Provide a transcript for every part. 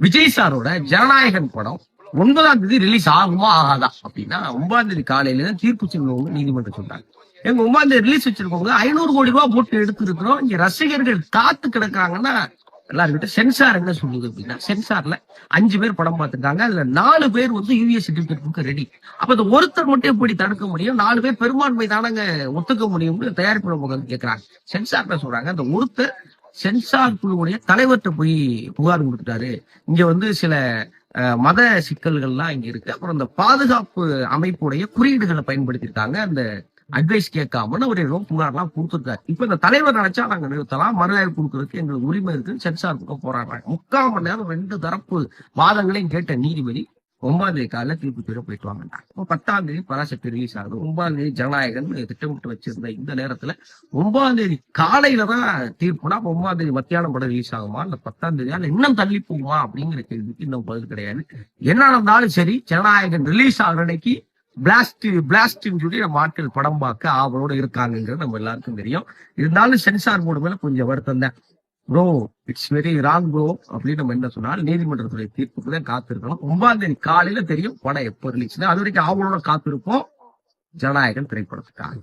விஜய் சாரோட ஜனநாயகன் படம் ஒன்பதாம் தேதி ரிலீஸ் ஆகுமா ஆகாதா அப்படின்னா ஒன்பதாம் தேதி காலையில தான் தீர்ப்பு சொல்லுவாங்க நீதிமன்றம் சொல்றாங்க எங்க ஒன்பதாம் தேதி ரிலீஸ் வச்சிருக்கவங்க ஐநூறு கோடி ரூபாய் போட்டு எடுத்திருக்கிறோம். இங்க ரசிகர்கள் காத்து கிடக்குறாங்கன்னா எல்லாருக்கிட்ட சென்சார் என்ன சொல்லுது அப்படின்னா சென்சார்ல அஞ்சு பேர் படம் பார்த்துருக்காங்க. அதுல நாலு பேர் வந்து யூஎஸ் சர்டிபிகேட் கொடுக்க ரெடி அப்ப இந்த ஒருத்தர் மட்டும் எப்படி தடுக்க முடியும்? நாலு பேர் பெரும்பான்மை தானங்க ஒத்துக்க முடியும்னு தயாரிப்பு கேட்கிறாங்க கேட்கறாங்க சென்சார்ல சொல்றாங்க. அந்த ஒருத்தர் சென்சார் குழுவுடைய தலைவர்கிட்ட போய் புகார் கொடுத்துட்டாரு. இங்க வந்து சில மத சிக்கல்கள்லாம் இங்க இருக்கு. அப்புறம் இந்த பாதுகாப்பு அமைப்புடைய குறியீடுகளை பயன்படுத்தியிருக்காங்க. அந்த அட்வைஸ் கேட்காம அவர் ஏதோ புகார்லாம் கொடுத்துருக்காரு. இப்ப இந்த தலைவர் நினைச்சா நாங்க நிறுத்தலாம். மறுஆய்வு கொடுக்கறதுக்கு எங்களுக்கு உரிமை இருக்குன்னு சென்சார் பக்கம் போராடுறாங்க. முக்கால் மணி நேரம் ரெண்டு தரப்பு வாதங்களையும் கேட்ட நீதிபதி ஒன்பதாம் தேதி காலையில தீர்ப்பு போயிட்டு வாங்கட்டாங்க பத்தாம் தேதி பராசக்தி ரிலீஸ் ஆகுது. ஒன்பதாம் தேதி ஜனநாயகன் திட்டமிட்டு வச்சிருந்த இந்த நேரத்துல ஒன்பதாம் தேதி காலையில தான் தீர்ப்புனா அப்ப ஒன்பதாம் தேதி மத்தியானம் படம் ரிலீஸ் ஆகுமா? இல்ல பத்தாம் தேதி இன்னும் தள்ளி போகுமா? அப்படிங்கிற கேள்விக்கு இன்னும் பதில் கிடையாது. என்ன நடந்தாலும் சரி ஜனநாயகன் ரிலீஸ் ஆகிற அன்னைக்கு பிளாஸ்ட் பிளாஸ்ட்னு சொல்லி நம்ம ஆட்கள் படம் பார்க்க ஆவலோட இருக்காங்கிறது நம்ம எல்லாருக்கும் தெரியும். இருந்தாலும் சென்சார் போர்டு மேல கொஞ்சம் வருத்தம் தான். Bro it's very wrong bro அப்படின்னு நம்ம என்ன சொன்னால் நீதிமன்றத்துடைய தீர்ப்புக்கு தான் காத்திருக்கலாம் ஒன்பதாம் தேதி காலையில தெரியும் படம் எப்போ ரிலீஸ் அது வரைக்கும் ஆவலோட காத்திருப்போம். ஜனநாயகன் திரைப்படத்துக்காக.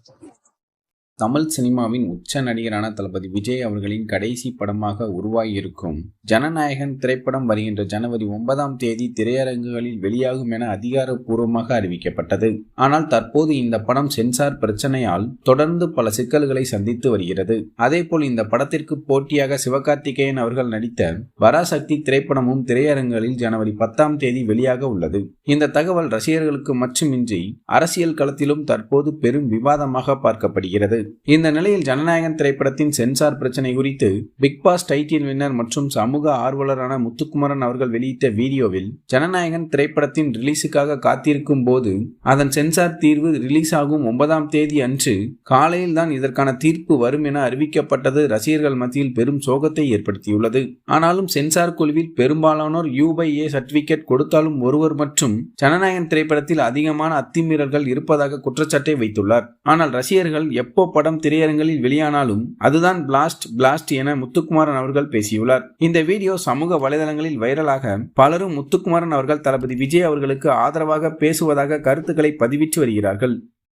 தமிழ் சினிமாவின் உச்ச நடிகரான தளபதி விஜய் அவர்களின் கடைசி படமாக உருவாகியிருக்கும் ஜனநாயகன் திரைப்படம் வருகின்ற ஜனவரி ஒன்பதாம் தேதி திரையரங்குகளில் வெளியாகும் என அதிகாரப்பூர்வமாக அறிவிக்கப்பட்டது. ஆனால் தற்போது இந்த படம் சென்சார் பிரச்சனையால் தொடர்ந்து பல சிக்கல்களை சந்தித்து வருகிறது. அதேபோல் இந்த படத்திற்கு போட்டியாக சிவகார்த்திகேயன் அவர்கள் நடித்த பராசக்தி திரைப்படமும் திரையரங்குகளில் ஜனவரி பத்தாம் தேதி வெளியாக உள்ளது. இந்த தகவல் ரசிகர்களுக்கு மட்டுமின்றி அரசியல் களத்திலும் தற்போது பெரும் விவாதமாக பார்க்கப்படுகிறது. இந்த நிலையில் ஜனநாயகன் திரைப்படத்தின் சென்சார் பிரச்சனை குறித்து பிக் பாஸ் டைட்டில் வின்னர் மற்றும் சமூக ஆர்வலரான முத்துக்குமரன் அவர்கள் வெளியிட்ட வீடியோவில் ஜனநாயகன் திரைப்படத்தின் ரிலீஸுக்காக காத்திருக்கும் போது அதன் சென்சார் தீர்வு ரிலீஸ் ஆகும் ஒன்பதாம் தேதி அன்று காலையில் தான் இதற்கான தீர்ப்பு வரும் என அறிவிக்கப்பட்டது ரசிகர்கள் மத்தியில் பெரும் சோகத்தை ஏற்படுத்தியுள்ளது. ஆனாலும் சென்சார் குழுவில் பெரும்பாலானோர் யூ பை ஏ சர்டிபிகேட் கொடுத்தாலும் ஒருவர் மற்றும் ஜனநாயகன் திரைப்படத்தில் அதிகமான அத்துமீறல்கள் இருப்பதாக குற்றச்சாட்டை வைத்துள்ளார். ஆனால் ரசிகர்கள் எப்போ படம் திரையரங்களில் வெளியானாலும் அதுதான் பிளாஸ்ட் பிளாஸ்ட் என முத்துக்குமாரன் அவர்கள் பேசியுள்ளார். இந்த வீடியோ சமூக வலைதளங்களில் வைரலாக பலரும் முத்துக்குமாரன் அவர்கள் தளபதி விஜய் அவர்களுக்கு ஆதரவாக பேசுவதாக கருத்துக்களை பதிவிட்டு வருகிறார்கள்.